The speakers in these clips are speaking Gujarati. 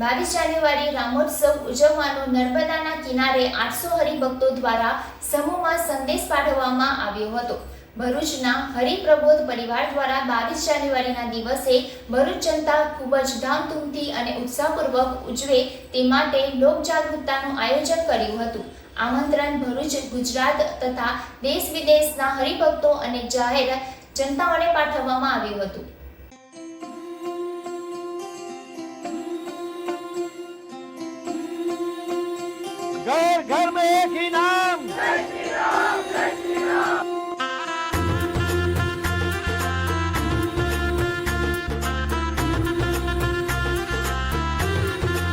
બાવીસ જાન્યુઆરી રામોત્સવ ઉજવવાનો નર્મદાના કિનારે આઠસો હરિભક્તો દ્વારા સમૂહમાં સંદેશ પાઠવવામાં આવ્યો હતો. ભરૂચના હરિપ્રબોધ પરિવાર દ્વારા બાવીસ જાન્યુઆરીના દિવસે ભરૂચ જનતા ખૂબ જ ધામધૂમથી અને ઉત્સાહપૂર્વક ઉજવે તે માટે લોકજાગૃતતાનું આયોજન કર્યું હતું. આમંત્રણ ભરૂચ, ગુજરાત તથા દેશ વિદેશના હરિભક્તો અને જાહેર જનતાઓને પાઠવવામાં આવ્યું હતું. घर में एक ही नाम।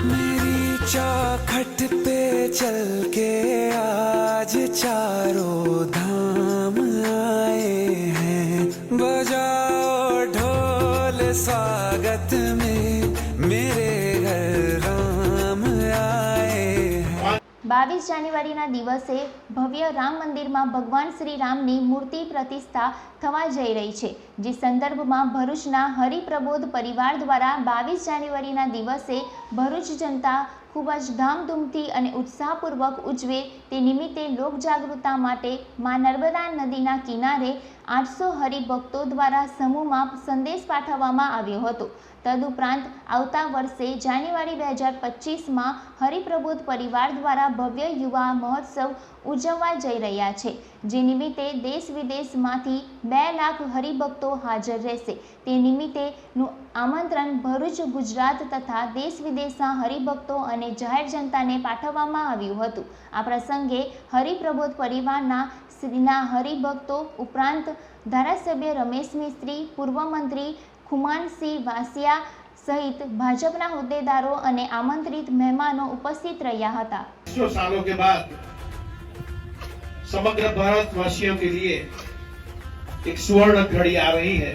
मेरी चौखट पे चल के आज चारों धाम आए। બાવીસ જાન્યુઆરીના દિવસે ભવ્ય રામ મંદિરમાં ભગવાન શ્રી રામની મૂર્તિ પ્રતિષ્ઠા થવા જઈ રહી છે. જે સંદર્ભમાં ભરૂચના હરિપ્રબોધ પરિવાર દ્વારા બાવીસ જાન્યુઆરીના દિવસે ભરૂચ જનતા ખૂબ જ ધામધૂમથી અને ઉત્સાહપૂર્વક ઉજવે તે નિમિત્તે લોકજાગૃતતા માટે મા નર્મદા નદીના કિનારે આઠસો હરિભક્તો દ્વારા સમૂહમાં સંદેશ પાઠવવામાં આવ્યો હતો. તદુપરાંત આવતા વર્ષે જાન્યુઆરી બે હજાર પચીસમાં હરિપ્રબોધ પરિવાર દ્વારા ભવ્ય યુવા મહોત્સવ ઉજવવા જઈ રહ્યા છે. જે નિમિત્તે દેશ વિદેશમાંથી બે લાખ હરિભક્તો હાજર રહેશે. તે નિમિત્તેનું આમંત્રણ ભરૂચ, ગુજરાત તથા દેશ વિદેશના હરિભક્તો અને જાહેર જનતાને પાઠવવામાં આવ્યું હતું આ પ્રસંગે હરિપ્રબોધ પરિવારના શ્રીના હરિભક્તો ઉપરાંત ધારાસભ્ય રમેશ મિસ્ત્રી પૂર્વ મંત્રી ખુમાનસિંહ વાસિયા સહિત ભાજપના હોદ્દેદારો અને આમંત્રિત મહેમાનો ઉપસ્થિત રહ્યા હતા सौ सालों के बाद समग्र भारतवासियों के लिए एक स्वर्ण घड़ी आ रही है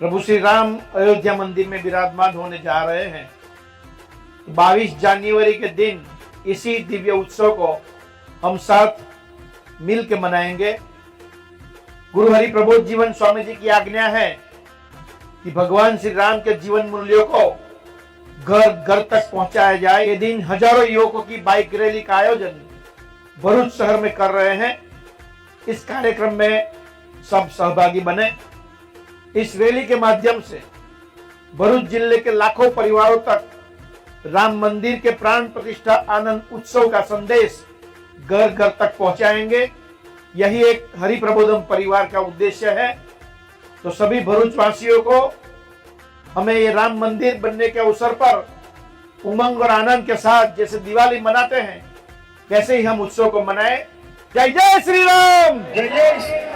प्रभु श्री राम अयोध्या मंदिर में विराजमान होने जा रहे हैं 22 जनवरी के दिन इसी दिव्य उत्सव को हम साथ मिल के मनाएँगे। गुरु हरि प्रबोध जीवन स्वामी जी की आज्ञा है कि भगवान श्री राम के जीवन मूल्यों को घर घर तक पहुँचाया जाए। ये दिन हज़ारों युवकों की बाइक रैली का आयोजन भरूच शहर में कर रहे हैं। इस कार्यक्रम में सब सहभागी बने। इस रैली के माध्यम से भरूच ज़िले के लाखों परिवारों तक राम मंदिर के प्राण प्रतिष्ठा आनंद उत्सव का संदेश घर घर तक पहुंचाएँगे। यही एक हरि प्रबोधम परिवार का उद्देश्य है। तो सभी भरूच वासियों को हमें ये राम मंदिर बनने के अवसर पर उमंग और आनंद के साथ जैसे दिवाली मनाते हैं, वैसे ही हम उत्सव को मनाएँ। जय जय श्री राम! जय जय श्री